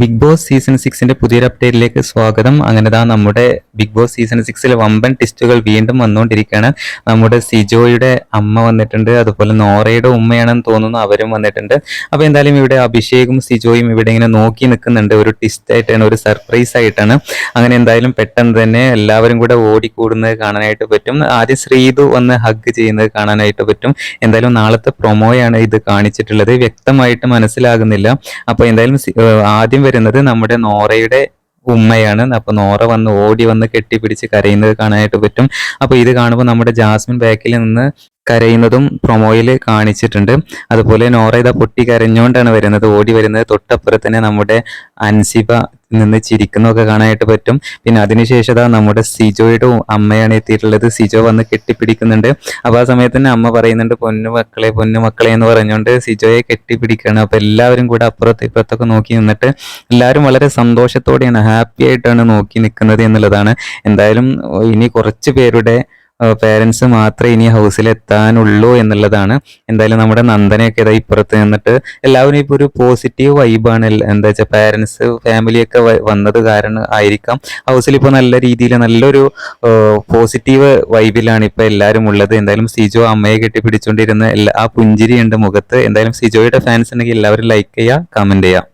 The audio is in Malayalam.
ബിഗ് ബോസ് സീസൺ സിക്സിന്റെ പുതിയൊരു അപ്ഡേറ്റിലേക്ക് സ്വാഗതം. അങ്ങനെ ദാ നമ്മുടെ ബിഗ് ബോസ് സീസൺ സിക്സിൽ വമ്പൻ ടിസ്റ്റുകൾ വീണ്ടും വന്നുകൊണ്ടിരിക്കുകയാണ്. നമ്മുടെ സിജോയുടെ അമ്മ വന്നിട്ടുണ്ട് അതുപോലെ നോറയുടെ ഉമ്മയാണെന്ന് തോന്നുന്നു അവരും വന്നിട്ടുണ്ട്. അപ്പോൾ എന്തായാലും ഇവിടെ അഭിഷേകും സിജോയും ഇവിടെ ഇങ്ങനെ നോക്കി നിൽക്കുന്നുണ്ട്. ഒരു ടിസ്റ്റ് ആയിട്ടാണ് ഒരു സർപ്രൈസ് ആയിട്ടാണ്. അങ്ങനെ എന്തായാലും പെട്ടെന്ന് തന്നെ എല്ലാവരും കൂടെ ഓടിക്കൂടുന്നത് കാണാനായിട്ട് പറ്റും. ആദ്യം ശ്രീതു വന്ന് ഹഗ് ചെയ്യുന്നത് കാണാനായിട്ട് പറ്റും. എന്തായാലും നാളത്തെ പ്രൊമോയാണ് ഇത് കാണിച്ചിട്ടുള്ളത്. വ്യക്തമായിട്ട് മനസ്സിലാകുന്നില്ല. അപ്പോൾ എന്തായാലും ഏഹ് ആദ്യം വരുന്നത് നമ്മുടെ നോറയുടെ ഉമ്മയാണ്. അപ്പോൾ നോറ വന്ന് ഓടി വന്ന് കെട്ടിപ്പിടിച്ച് കരയുന്നത് കാണാനായിട്ട് പറ്റും. അപ്പോൾ ഇത് കാണുമ്പോൾ നമ്മുടെ ജാസ്മിൻ ബാക്കിൽ നിന്ന് കരയുന്നതും പ്രൊമോയിൽ കാണിച്ചിട്ടുണ്ട്. അതുപോലെ നോറ ഇതാ പൊട്ടി കരഞ്ഞുകൊണ്ടാണ് വരുന്നത്. ഓടി വരുന്നത്. തൊട്ടപ്പുറത്ത് തന്നെ നമ്മുടെ അൻസിബ നിന്ന് ചിരിക്കുന്നതൊക്കെ കാണാനായിട്ട് പറ്റും. പിന്നെ അതിനുശേഷം നമ്മുടെ സിജോയുടെ അമ്മയാണ് എത്തിയിട്ടുള്ളത്. സിജോ വന്ന് കെട്ടിപ്പിടിക്കുന്നുണ്ട്. അപ്പോൾ ആ സമയത്ത് തന്നെ അമ്മ പറയുന്നുണ്ട് പൊന്നു മക്കളെ പൊന്നു മക്കളെ എന്ന് പറഞ്ഞുകൊണ്ട് സിജോയെ കെട്ടിപ്പിടിക്കുകയാണ്. അപ്പോൾ എല്ലാവരും കൂടെ അപ്പുറത്ത് ഇപ്പുറത്തൊക്കെ നോക്കി നിന്നിട്ട് എല്ലാവരും വളരെ സന്തോഷത്തോടെയാണ് ഹാപ്പി ആയിട്ടാണ് നോക്കി നിൽക്കുന്നത് എന്നുള്ളതാണ്. എന്തായാലും ഇനി കുറച്ച് പേരുടെ പേരൻസ് മാത്രമേ ഇനി ഹൗസിൽ എത്താനുള്ളൂ എന്നുള്ളതാണ്. എന്തായാലും നമ്മുടെ നന്ദനയൊക്കെ ഇതാ ഇപ്പുറത്ത് നിന്നിട്ട് എല്ലാവരും ഇപ്പോൾ ഒരു പോസിറ്റീവ് വൈബാണ് എന്താ വെച്ചാൽ പേരൻസ് ഫാമിലിയൊക്കെ വന്നത് കാരണം ആയിരിക്കാം. ഹൗസിൽ ഇപ്പോൾ നല്ല രീതിയിൽ നല്ലൊരു പോസിറ്റീവ് വൈബിലാണ് ഇപ്പോൾ എല്ലാവരും ഉള്ളത്. എന്തായാലും സിജോ അമ്മയെ കെട്ടിപ്പിടിച്ചുകൊണ്ടിരുന്ന ആ പുഞ്ചിരിയുണ്ട് മുഖത്ത്. എന്തായാലും സിജോയുടെ ഫാൻസ് ഉണ്ടെങ്കിൽ എല്ലാവരും ലൈക്ക് ചെയ്യുക കമന്റ് ചെയ്യുക